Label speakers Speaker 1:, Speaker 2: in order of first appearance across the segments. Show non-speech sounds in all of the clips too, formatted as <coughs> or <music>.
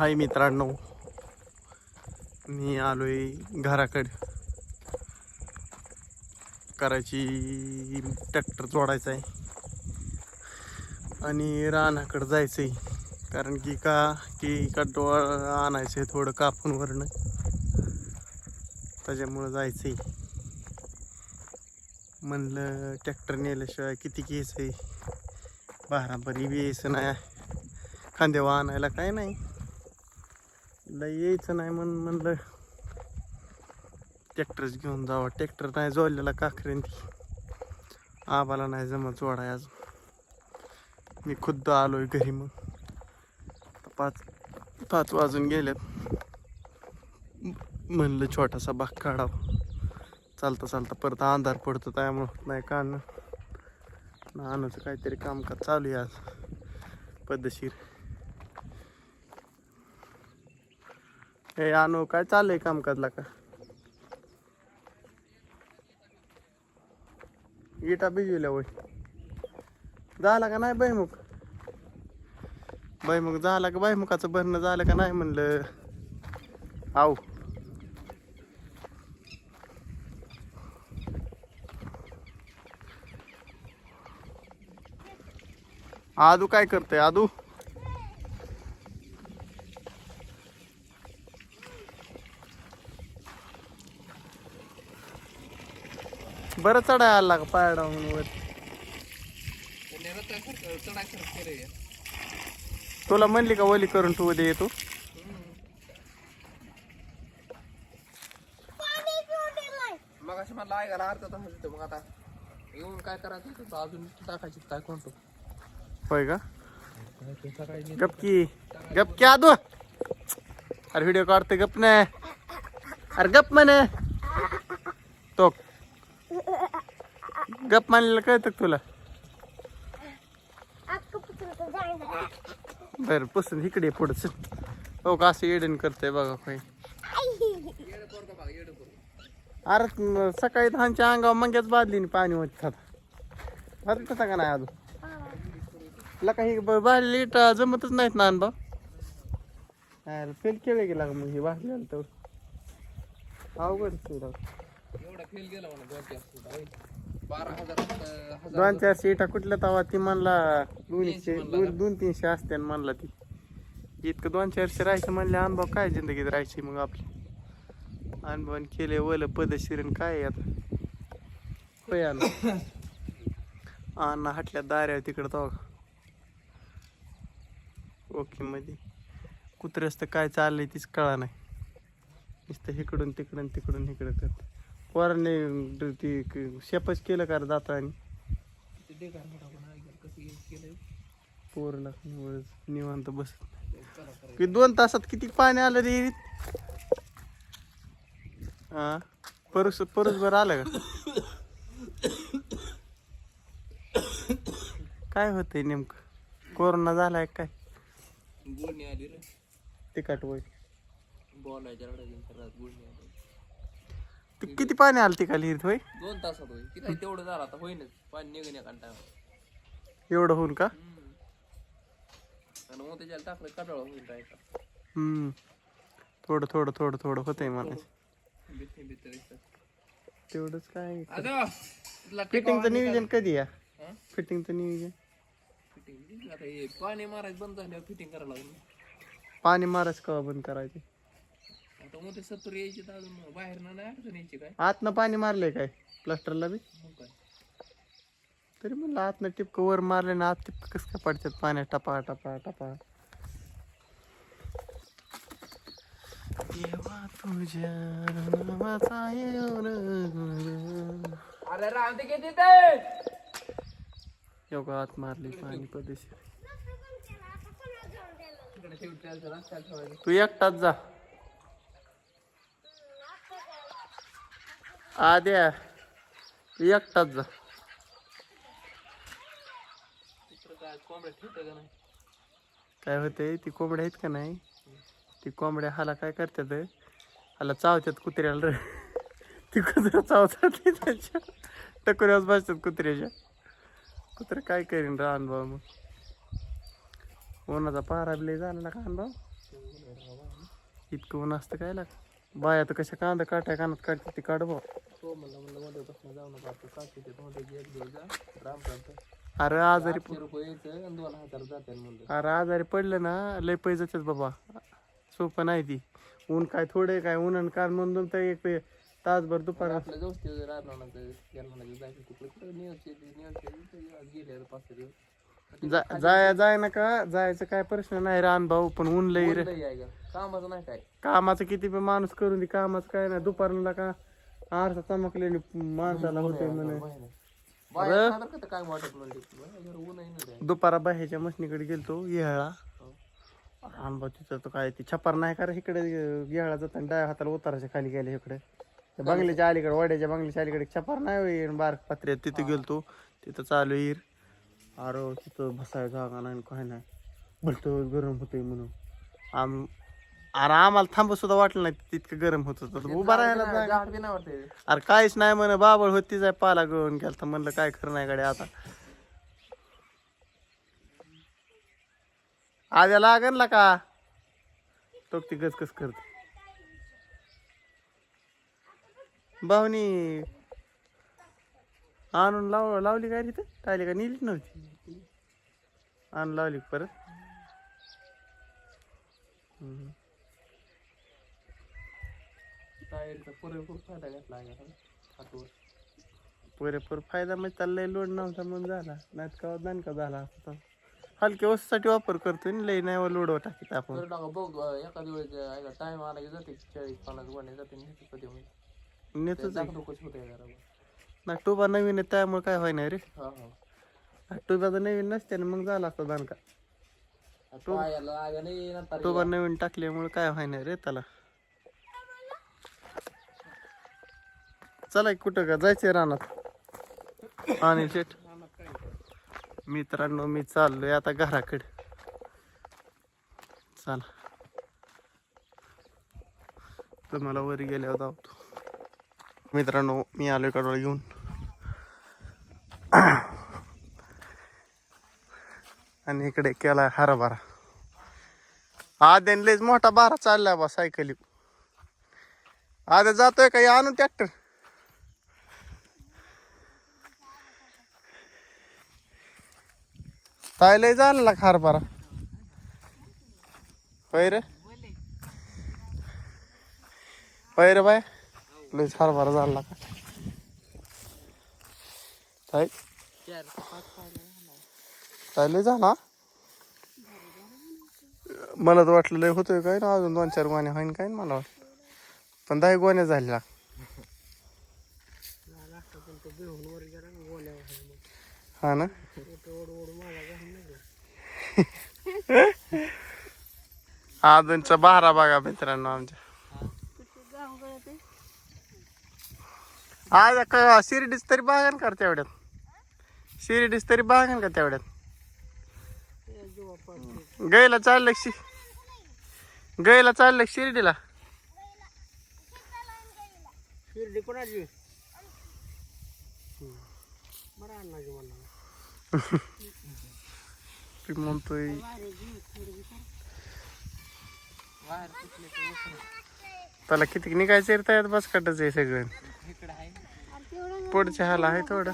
Speaker 1: हाय मित्रांनो. मी आलो आहे घराकडे. करायची ट्रॅक्टर जोडायचा आहे आणि रानाकडं जायचं आहे कारण की का की कडोळ आणायचं आहे थोडं कापून वरणं. त्याच्यामुळं जायचं आहे म्हणलं ट्रॅक्टर नेल्याशिवाय किती केस आहे बाराबरी बी यायचं नाही. खांद्यावा आणायला काय नाही. लय यायचं नाही म्हणून म्हणलं ट्रॅक्टरच घेऊन जावा. ट्रॅक्टर नाही जोडलेला काखरेन ती आबाला नाही जमत जोडाय आज मी खुद्द आलोय घरी मग. पाच पाच वाजून गेल्यात म्हणलं छोटासा बाग काढावा. चालता चालता परत अंधार पडतो त्यामुळं होत नाही काढणं. नानाचं काहीतरी कामकाज चालू आहे आज. पद्धतशीर. हे आणू काय चाललंय कामकाजला का? इटा भिजविल्या वय झाला का नाही बैमुख बैमुख झाला का? बैमुखाचं भरणं झालं का नाही म्हणलं? आऊ. आदू काय करतोय? आदू? बरं चढाय आला का पाय डाऊन वर. तुला म्हणली का ओली करून तू उद्या येतो
Speaker 2: मग अशी मला ऐकायला अर्धा तास होतं मग आता. येऊन काय करायचं होतं? अजून टाकायची काय कोणतो
Speaker 1: होय का? गपकी गपकी आदू. अरे व्हिडिओ काढते गप नाही अरे गप म्हणे. तो गप मानलेलं कळतं तुला? बरं. पसंत इकडे पुढं. चल. हो का असं येडण करतंय बघा काही अरे सकाळी धानच्या अंगावर मंग्याच बादलीने पाणी होत खात. अरे तसा का नाही अजून? ला काही बाहेर लीट जमतच नाहीत ना अनुभव? फेल केलं गेला का मग हे बाहेर तर. अवघड तुला
Speaker 2: एवढा फेल गेला दोन चार. बारा हजार
Speaker 1: दोन सीटा कुठल्या तवा ती म्हणला दोनशे दोन दोन तीनशे असते आणि म्हणला ती. इतकं दोन चारशे राहायचं म्हणले अनुभव काय जिंदगीत राहायची मग आपली? अनुभवाने केले वल पदशिरण काय आता? होय अण्णा <coughs> अण्णा हटल्या दाऱ्या तिकडं तो ओके मध्ये कुत्र्याच तर काय चाललंय तीच कळा नाही. नुसतं इकडून तिकडून तिकडून इकडं करत. पोराने ती शेपच केलं का रे दाताने?
Speaker 2: ते बेकार मोठा पण ऐकायला कसं हे केलंय?
Speaker 1: पोरला निवांत बस की दोन तासात किती पाणी आलं रे? हा परस परसभर आलं का? काय होतंय नेमकं? कोरोना झालाय काय?
Speaker 2: गुळणी आली रे.
Speaker 1: तिखट वय
Speaker 2: बोलायच्या
Speaker 1: ते किती पाणी आलं तिका विहिरीत होय?
Speaker 2: दोन तासात होईल किती तेवढं झालं आता होईनच. पाणी निघून या
Speaker 1: एवढं होऊन का?
Speaker 2: आणि मग त्याच्याला टाकलं कटाळा होईल राहायचा
Speaker 1: हम्म. थोडं थोडं थोडं थोडं होतंय मला.
Speaker 2: बिस्किट दिसतात.
Speaker 1: तेवढंच काय?
Speaker 2: तुला
Speaker 1: फिटिंगचं नियोजन कधी या?
Speaker 2: हा?
Speaker 1: फिटिंगचं नियोजन?
Speaker 2: फिटिंग आता हे पाणी मारायचं बंद झाल्यावर फिटिंग करायला लागलं.
Speaker 1: पाणी मारायचं कवा बंद करायचे?
Speaker 2: आता मग ते सत्तर यायचे तर अजून बाहेर नाही अडचण यायची काय?
Speaker 1: आतनं पाणी मारलंय काय? प्लास्टरला बी?
Speaker 2: मग काय?
Speaker 1: तरी म्हणलं आतनं टिपकं वर मारले ना आत टिपकं कसं काय पडतात? पाण्यात टपा टपा टपा. देवा तुझ्या नावाचा
Speaker 2: अरे रामते किती ते?
Speaker 1: योगा आत मारली पाणी
Speaker 2: शेवटी ठेवायचं
Speaker 1: तू एकटाच जा. आद्या एकटाच जा.
Speaker 2: काय
Speaker 1: होतंय ती कोंबड्या आहेत का नाही? ती कोंबड्या हाला काय करतात? हाला चावतात कुत्र्याला रे. ती कुत्रा चावतात त्याच्या. टकोऱ्यावर बसतात कुत्र्याच्या. कुत्रा काय करीन रा अनुभव मग? कोणाचा पारा बिले झाला का अनुभव? इतकं ऊन असतं काय लाग बाया तर कशा कांदा काटाय कानात काढते ते काढ भाऊ
Speaker 2: तो म्हणलं म्हणलं मध्ये बसणं जाऊ नका आपलं सातशे ते मध्ये एक दिवस जा राम करतो
Speaker 1: अरे आजारी
Speaker 2: आठशे रुपये यायचं आणि दोन हजार जाते म्हणलं
Speaker 1: अरे आजारी पडलं ना लय पैसे जातात बाबा. सोपं नाही ती. ऊन काय थोडे काय ऊन आणि काल म्हणून तर एक तासभर दुपार
Speaker 2: आपल्या जाऊच ते राहणार गेलं जायचं तिकडे कुठं नियोजचे नियोजचे गेले आता पाच सहा दिवस
Speaker 1: जा जाय जाय नका जायचं काय प्रश्न नाही रान भाऊ पण ऊन लई रे.
Speaker 2: का? कामाचं नाही काय?
Speaker 1: कामाचं किती पण माणूस करून दे कामाचं काय नाही. दुपारला का आरसा चमकलेली माणसाला होते म्हणे.
Speaker 2: बाहेर खाणार का तर काय वाटत म्हणले जर ऊन आहे ना रे.
Speaker 1: दुपारा बाहेरच्या मशनीकडे गेलतो येळा. आंबा तिथं तर काय ती छपार नाही का रे इकडे येळा जाताना डाव्या हाताला उताराच्या खाली गेले इकडे. त्या बंगल्याच्या अलीकडे वाड्याच्या बंगल्याच्या अलीकडे छपार नाही होई बारक पात्र्यात तिथे गेलतो तिथं चालू येईल अरे तिथं बसाय जागा नाही काय नाही. भलतं गरम होतंय म्हणून. आम अरे आम्हाला थांब सुद्धा वाटलं नाही तितकं गरम होत होतं. उभा राहायला जागा
Speaker 2: झाड बी नाही वाटते.
Speaker 1: अरे काहीच नाही म्हण बाबळ होती जाय पाला गळून गेलता. म्हणलं काय खरं नाही गाडी आता. आद्या लागन ला का? तो ती गचकस करते. भावनी आणून लाव लावली काय तिथे? टायली का? नेलीच नव्हती. आणून लावली का परत? हम्म.
Speaker 2: टायरचा पुरेपूर फायदा घेतला आहे आता. हातवर.
Speaker 1: पुरेपूर फायदा म्हणजे त्याला लय लोड नव्हता म्हणून झाला. नाहीत का दणका झाला असता हलक्या वस्तूसाठी वापर करतोय ना लय नाही लोड टाकीत आपण.
Speaker 2: तर टाका बघ एखाद्या वेळेस टाइम आला की जाते चाळीस पन्नास गुन्हे जाते नेते कधी म्हणजे
Speaker 1: नेतोच आहे.
Speaker 2: दाखवतोच होते जरा
Speaker 1: ना टोबा नवीन आहे त्यामुळे काय व्हाय नाही रे.
Speaker 2: हा हा.
Speaker 1: टोबा तर नवीन नसते ना मग झाला असता दणका.
Speaker 2: पायाला लागा नाही नंतर
Speaker 1: टोबा नवीन टाकल्यामुळे काय व्हाय नाही रे त्याला. चला कुठं का? जायचंय रानात. आणि शेट मित्रांनो मी चाललोय आता घराकडे. चला. तुम्हाला वर गेल्यावर धावतो. मित्रांनो मी आलो कडोळ घेऊन. आणि इकडे केलाय हरभरा. आद्याने लयच मोठा बारा चालला बा सायकली आद्या जातोय का? आणून ट्रॅक्टर काय लय का हरभरा होय रे. होय रे बाय. लयच हरभरा झाला का? काय काय लय झाला? मला तर वाटलं लय होतोय काय ना अजून दोन चार गोण्या होईन काय मला वाटलं. पण दहा गोण्या झाल्या. हा ना? अजूनचा बारा बागा मित्रांनो आमच्या. आज का शिर्डीच तरी बागान कर तेवढ्यात. शिर्डीच तरी बागान का तेवढ्यात. गैला चाललं शि गैला चाललं शिर्डीला.
Speaker 3: शिर्डी कोणाची? बरं <laughs> अन्नाची
Speaker 1: म्हणतोय त्याला किती निघायचं येत बस कटच आहे सगळं पुढच्या हाला आहे थोडं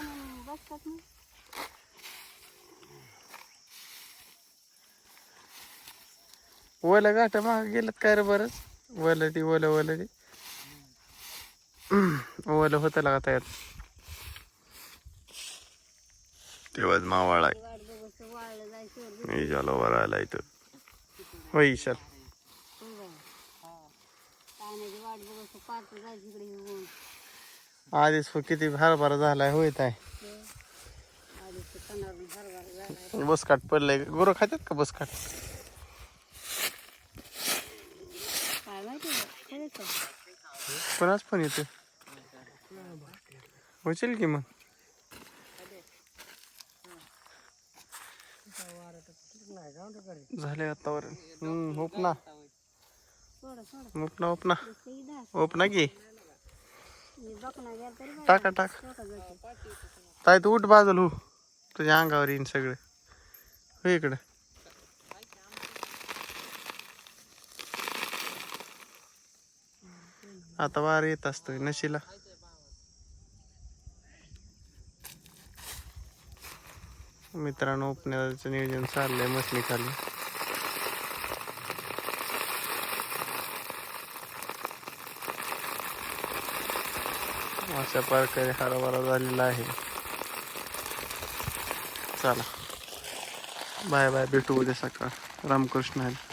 Speaker 1: ओलं गाठ माग गेलं काय रे बरंच ओलं ती ओलं ओलं ती ओलं होतं लागा तयार तेव्हाच मावाळा आहे इशाला वर आला इथं. हो ईशाल आधीच किती हरभरा झालाय होत आहे बसकाट पडलंय. गुरु खात्यात का बसकाट कोणाच पण येते होशील की मग? झाले वातावरण. हम्म उपना उपना उपना उपना की. टाका टाक. ताई तू उठ बाजूला हो. तुझ्या अंगावर येईन सगळं. हो इकडं. आता वार येत असतोय नशीला. मित्रांनो उपण्याचं नियोजन चाललंय मसली खाली अशा प्रकारे हरभरा झालेला आहे. चला. बाय बाय भेटू उद्या सकाळ. रामकृष्ण हरी